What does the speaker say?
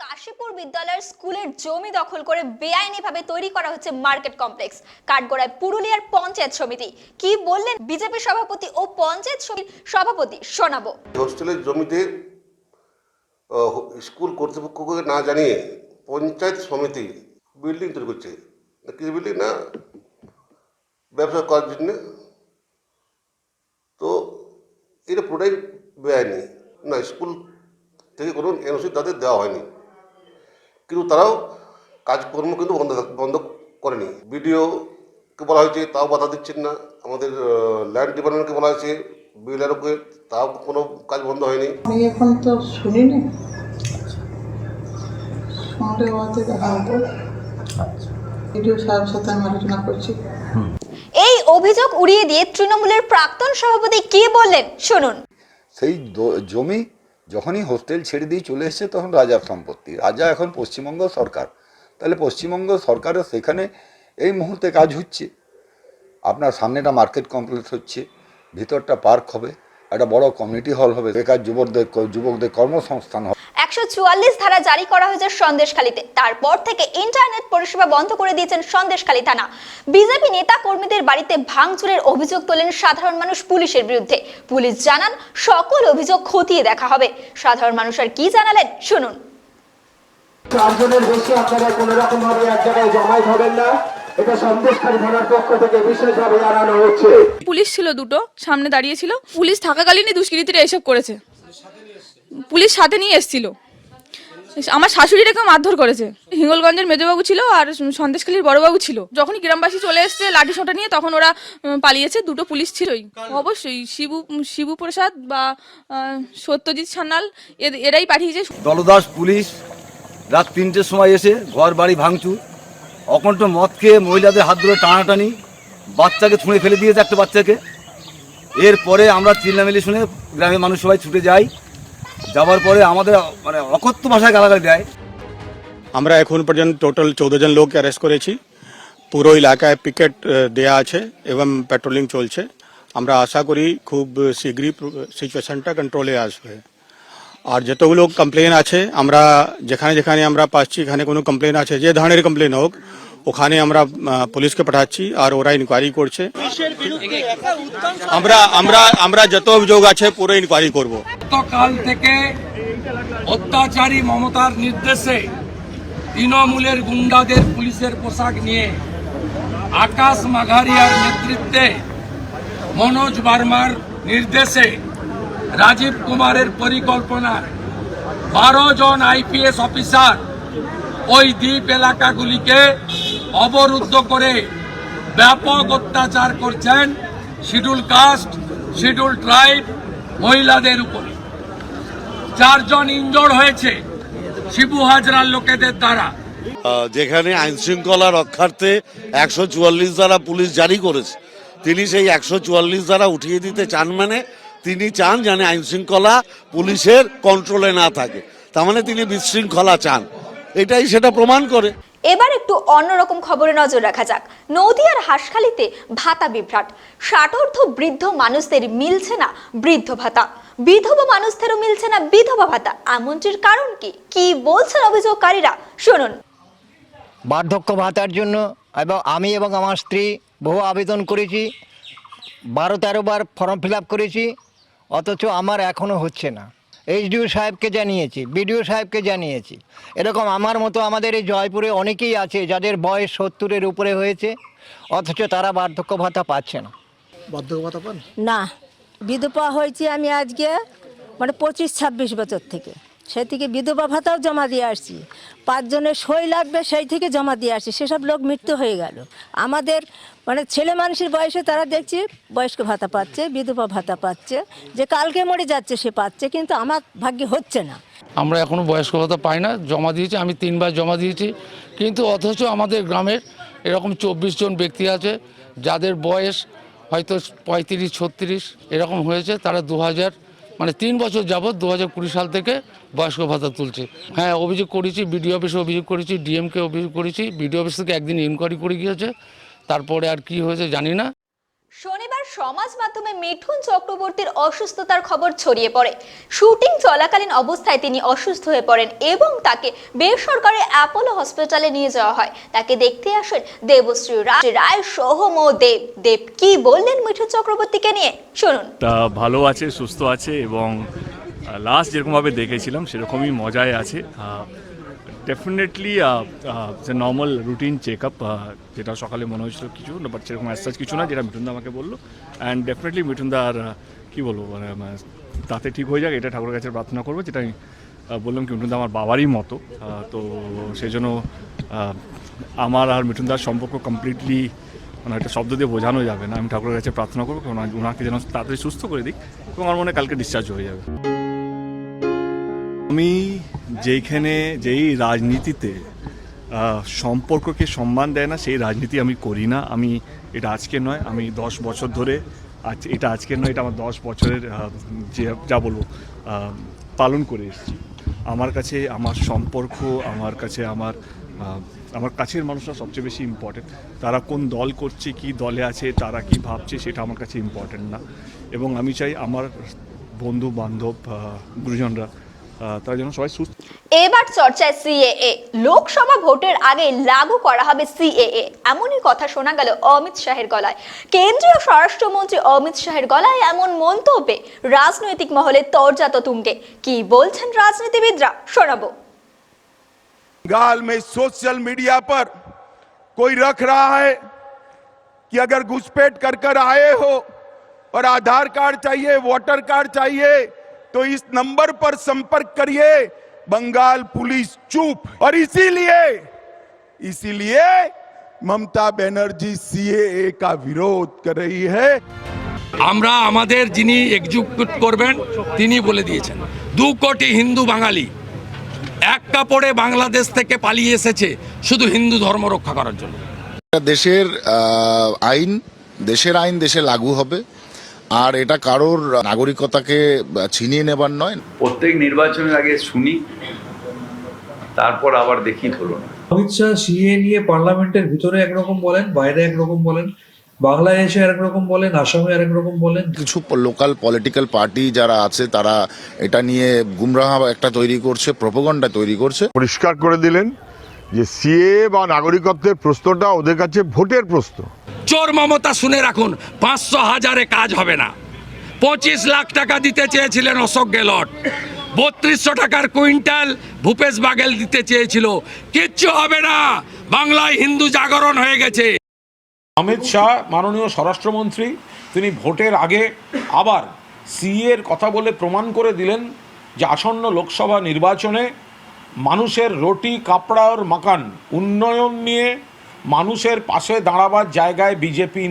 কাশীপুর বিদ্যালয়ের স্কুলের জমি দখল করে বেআইনিভাবে তৈরি করা হচ্ছে মার্কেট কমপ্লেক্স। কাঠগড়ায় পুরুলিয়ার পঞ্চায়েত সমিতি। কি বললেন বিজেপি সভাপতি ও পঞ্চায়েত সমিতির সভাপতি? শোনাবো। হোস্টেলের জমিতে স্কুল কর্তৃপক্ষকে না জানিয়ে পঞ্চায়েত সমিতি বিল্ডিং তৈরি করছে। কি বিল্ডিং না? ব্যবসা করার জন্য। তো এটা পুরোটাই বেআইনি। না, স্কুল থেকে কোনো এনওসি তাদের দেওয়া হয়নি। কিন্তু তারাও কাজকর্ম কিন্তু বন্ধ বন্ধ করেনি। বিডিওকে বলা হয়েছে তাও বাধা দিচ্ছেন না। আমাদের ল্যান্ড ডিপার্টমেন্টকে বলা হয়েছে বিএলআরওকে তাও কোনো কাজ বন্ধ হয়নি। আমি এখন তো শুনিনি। দেখা হতো সাথে আমি আলোচনা করছি। এই অভিযোগ উড়িয়ে দিয়ে তৃণমূলের প্রাক্তন সভাপতি কি বললেন? শুনুন। সেই জমি যখনই হোস্টেল ছেড়ে দিয়ে চলে এসেছে, তখন রাজার সম্পত্তি। রাজা এখন পশ্চিমবঙ্গ সরকার। তাহলে পশ্চিমবঙ্গ সরকারও সেখানে এই মুহূর্তে কাজ হচ্ছে। আপনার সামনেটা মার্কেট কমপ্লেক্স হচ্ছে, ভিতরটা পার্ক হবে, একটা বড় কমিউনিটি হল হবে। বেকার যুবকদের যুবকদের কর্মসংস্থান হবে। একশো চুয়াল্লিশ ধারা জারি করা হয়েছে সন্দেশখালীতে। তারপর থেকে ইন্টারনেট পরিষেবা বন্ধ করে দিয়েছেন সন্দেশখালী থানা। বিজেপি নেতা কর্মীদের বাড়িতে ভাঙচুরের অভিযোগ তোলেন সাধারণ মানুষ পুলিশের বিরুদ্ধে। পুলিশ জানান সকল অভিযোগ খতিয়ে দেখা হবে। সাধারণ মানুষ আর কি জানালেন শুনুন। চারজনের বেশি আপনারা কোনো রকম ভাবে এক জায়গায় জমায়েত হবেন না। এটা সন্দেশখালী থানার পক্ষ থেকে বিশেষভাবে জানানো হচ্ছে। পুলিশ ছিল দুটো সামনে দাঁড়িয়ে ছিল। পুলিশ থাকাকালীনই দুষ্কৃতীরা এসব করেছে। পুলিশ সাথে নিয়ে এসেছিল। আমার শাশুড়িটাকে মারধর করেছে। হিঙ্গলগঞ্জের মেজবাবু ছিল আর সন্দেশখালীর বড়বাবু ছিল। যখনই গ্রামবাসী চলে এসছে লাঠি সোটা নিয়ে, তখন ওরা পালিয়েছে। দুটো পুলিশ ছিলই। অবশ্যই শিবু শিবু প্রসাদ বা সত্যজিৎ সান্যাল এরাই পাঠিয়েছে। দলদাস পুলিশ রাত তিনটের সময় এসে ঘর বাড়ি ভাঙচুর। অকণ্ঠ মদ খেয়ে মহিলাদের হাত ধরে টানাটানি, বাচ্চাকে ছুঁড়ে ফেলে দিয়েছে একটা বাচ্চাকে। এরপরে আমরা চিল্লামিলি শুনে গ্রামের মানুষ সবাই ছুটে যাই। যাওয়ার পরে আমাদের মানে অকথ্য ভাষায় গালাগালি দেয়। আমরা এখন পর্যন্ত টোটাল চৌদ্দ জন লোক অ্যারেস্ট করেছি। পুরো এলাকায় পিকেট দেয়া আছে এবং পেট্রোলিং চলছে। আমরা আশা করি খুব শীঘ্রই সিচুয়েশনটা কন্ট্রোলে আসবে। আর যতগুলো কমপ্লেন আছে, আমরা যেখানে যেখানে আমরা পাচ্ছি, এখানে কোনো কমপ্লেন আছে, যে ধরনের কমপ্লেন হোক ওখানে আমরা পুলিশকে পাঠাচ্ছি আর ওরা ইনকোয়ারি করছে। আমরা আমরা আমরা যত অভিযোগ আছে পুরো ইনকোয়ারি করব। কাল থেকে অত্যাচারী মমতার নির্দেশে তৃণমূলের গুন্ডাদের পুলিশের পোশাক নিয়ে আকাশ মাঘারিয়ার নেতৃত্বে মনোজ বার্মার নির্দেশে রাজীব কুমারের পরিকল্পনায় বারো জন আইপিএস অফিসার ওই দ্বীপ এলাকাগুলিকে অবরুদ্ধ করে ব্যাপক অত্যাচার করছেন শিডিউল কাস্ট, শিডিউল ট্রাইব, মহিলাদের উপরে। চারজন ইনজোর হয়েছে শিবু হাজরার লোকেদের দ্বারা। যেখানে আইন শৃঙ্খলা রক্ষার্থে একশো চুয়াল্লিশ দ্বারা পুলিশ জারি করেছে, তিনি সেই একশো চুয়াল্লিশ দ্বারা উঠিয়ে দিতে চান মানে তিনি চান যেন আইন শৃঙ্খলা পুলিশের কন্ট্রোলে না থাকে। তার মানে তিনি বিশৃঙ্খলা চান। এটাই সেটা প্রমাণ করে। এবার একটু অন্যরকম খবরে নজর রাখা যাক। নদীয়ার হাঁসখালিতে ভাতা বিভ্রাট। ষাটোর্ধ বৃদ্ধ মানুষদের মিলছে না বৃদ্ধ ভাতা। বিধবা মানুষদেরও মিলছে না বিধবা ভাতা। এমনটির কারণ কি? কি বলছেন অভিযোগকারীরা? শুনুন। বার্ধক্য ভাতার জন্য এবং আমি এবং আমার স্ত্রী বহু আবেদন করেছি। বারো তেরো বার ফর্ম ফিল করেছি। অথচ আমার এখনও হচ্ছে না। এইচডিও সাহেবকে জানিয়েছি বিডিও সাহেবকে জানিয়েছি। এরকম আমার মতো আমাদের এই জয়পুরে অনেকেই আছে যাদের বয়স সত্তরের উপরে হয়েছে অথচ তারা বার্ধক্য ভাতা পাচ্ছে না। না বিধবা হয়েছি আমি আজকে মানে পঁচিশ ছাব্বিশ বছর থেকে। সেই থেকে বিধবা ভাতাও জমা দিয়ে আসছি। পাঁচজনের সই লাগবে, সেই থেকে জমা দিয়ে আসছি। সেসব লোক মৃত্যু হয়ে গেল। আমাদের মানে ছেলে মানুষের বয়সে তারা দেখছি বয়স্ক ভাতা পাচ্ছে, বিধবা ভাতা পাচ্ছে। যে কালকে মরে যাচ্ছে সে পাচ্ছে, কিন্তু আমার ভাগ্যে হচ্ছে না। আমরা এখনও বয়স্ক ভাতা পাই না, জমা দিয়েছি, আমি তিনবার জমা দিয়েছি। কিন্তু অথচ আমাদের গ্রামের এরকম চব্বিশ জন ব্যক্তি আছে, যাদের বয়স হয়তো পঁয়ত্রিশ, ছত্রিশ, এরকম হয়েছে। তারা দু হাজার মানে তিন বছর যাবৎ দু হাজার কুড়ি সাল থেকে বয়স্ক ভাতা তুলছে। হ্যাঁ অভিযোগ করেছি বিডিও অফিসে অভিযোগ করেছি ডিএমকে অভিযোগ করেছি বিডিও অফিস থেকে একদিন ইনকোয়ারি করে গিয়েছে তারপরে আর কি হয়েছে জানি না। শনিবার সমাজ মাধ্যমে মিঠুন চক্রবর্তীর অসুস্থতার খবর ছড়িয়ে পড়ে। শুটিং চলাকালীন অবস্থায় তিনি অসুস্থ হয়ে পড়েন এবং তাকে বেসরকারি অ্যাপোলো হসপিটালে নিয়ে যাওয়া হয়। তাকে দেখতে আসেন দেবশ্রী রায়। রায় সহ মো দেব দেব কি বললেন মিঠুন চক্রবর্তীকে নিয়ে? শুনুন। তা ভালো আছে সুস্থ আছে এবং লাস্ট যেরকমভাবে দেখেছিলাম, সেরকমই মজায় আছে। ডেফিনেটলি যে নর্মাল রুটিন চেক আপ যেটা সকালে মনে হয়েছিল কিছু বাট সেরকম অ্যাসাজ কিছু না, যেটা মিঠুনদা আমাকে বলল। অ্যান্ড ডেফিনেটলি মিঠুনদা আর কী বলব মানে তাতে ঠিক হয়ে যাক, এটা ঠাকুরের কাছে প্রার্থনা করব, যেটা আমি বললাম কি, মিঠুনদা আমার বাবারই মতো। তো সেই জন্য আমার আর মিঠুনদার সম্পর্ক কমপ্লিটলি মানে একটা শব্দ দিয়ে বোঝানো যাবে না। আমি ঠাকুরের কাছে প্রার্থনা করব, কারণ ওনাকে যেন তাড়াতাড়ি সুস্থ করে দিক, এবং আমার মনে কালকে ডিসচার্জ হয়ে যাবে। আমি যেইখানে, যেই রাজনীতিতে সম্পর্ককে সম্মান দেয় না, সেই রাজনীতি আমি করি না। আমি এটা আজকে নয়, আমি দশ বছর ধরে আজ, এটা আজকের নয়, এটা আমার দশ বছরের যে, যা বলব পালন করে এসেছি। আমার কাছে আমার সম্পর্ক, আমার কাছে আমার আমার কাছের মানুষরা সবচেয়ে বেশি ইম্পর্টেন্ট তারা কোন দল করছে, কি দলে আছে, তারা কি ভাবছে, সেটা আমার কাছে ইম্পর্টেন্ট না। এবং আমি চাই আমার বন্ধু বান্ধব গুরুজনরা তারা যেন সবাই সুস্থ এবার চর্চায় সিএএ লোকসভা ভোটের আগে লাগু করা হবে সিএএ এমনই কথা শোনা গেল অমিত শাহের গলায় কেন্দ্রীয় স্বরাষ্ট্রমন্ত্রী অমিত শাহের গলায় এমন মন্তব্যে রাজনৈতিক মহলে তরজাত তুঙ্গে কি বলছেন রাজনীতিবিদরা শোনাবো बंगाल में सोशल मीडिया पर कोई रख रहा है कि अगर घुसपैठ कर कर आए हो और आधार कार्ड चाहिए वोटर कार्ड चाहिए तो इस नंबर पर संपर्क करिए बंगाल पुलिस चुप और इसीलिए इसीलिए ममता बनर्जी सीएए का विरोध कर रही है আমরা আমাদের যিনি এক্সিকিউট করবেন তিনি বলে দিয়েছেন দু কোটি হিন্দু বাঙালি এক কাপড়ে বাংলাদেশ থেকে পালিয়ে এসেছে শুধু হিন্দু ধর্ম রক্ষা করার জন্য দেশের আহ, আইন দেশের আইন দেশে লাগু হবে আর এটা কারোর নাগরিকতাকে ছিনিয়ে নেবার নয়। প্রত্যেক নির্বাচনের আগে শুনি তারপর আবার দেখি হলো না অমিত শাহ সিএ নিয়ে পার্লামেন্টের ভিতরে একরকম বলেন বাইরে একরকম বলেন বাংলায় এসে একরকম বলেন আসামে আরেক রকম বলেন। কিছু লোকাল পলিটিক্যাল পার্টি যারা আছে তারা এটা নিয়ে গুমরাহ একটা তৈরি করছে প্রপোগন্ডা তৈরি করছে। পরিষ্কার করে দিলেন যে সিএ বা নাগরিকত্বের প্রশ্নটা ওদের কাছে ভোটের প্রশ্ন। চোর মমতা শুনে রাখুন, পাঁচশো হাজারে কাজ হবে না। পঁচিশ লাখ টাকা দিতে চেয়েছিলেন অশোক গেহলট বত্রিশশো টাকার কুইন্টাল ভূপেশ বাগেল দিতে চেয়েছিল। কিচ্ছু হবে না, বাংলায় হিন্দু জাগরণ হয়ে গেছে। অমিত শাহ, মাননীয় স্বরাষ্ট্রমন্ত্রী, তিনি ভোটের আগে আবার সিএর কথা বলে প্রমাণ করে দিলেন যে আসন্ন লোকসভা নির্বাচনে মানুষের রুটি কাপড়ার মাকান উন্নয়ন নিয়ে মানুষের পাশে দাঁড়াবার জায়গায় বিজেপি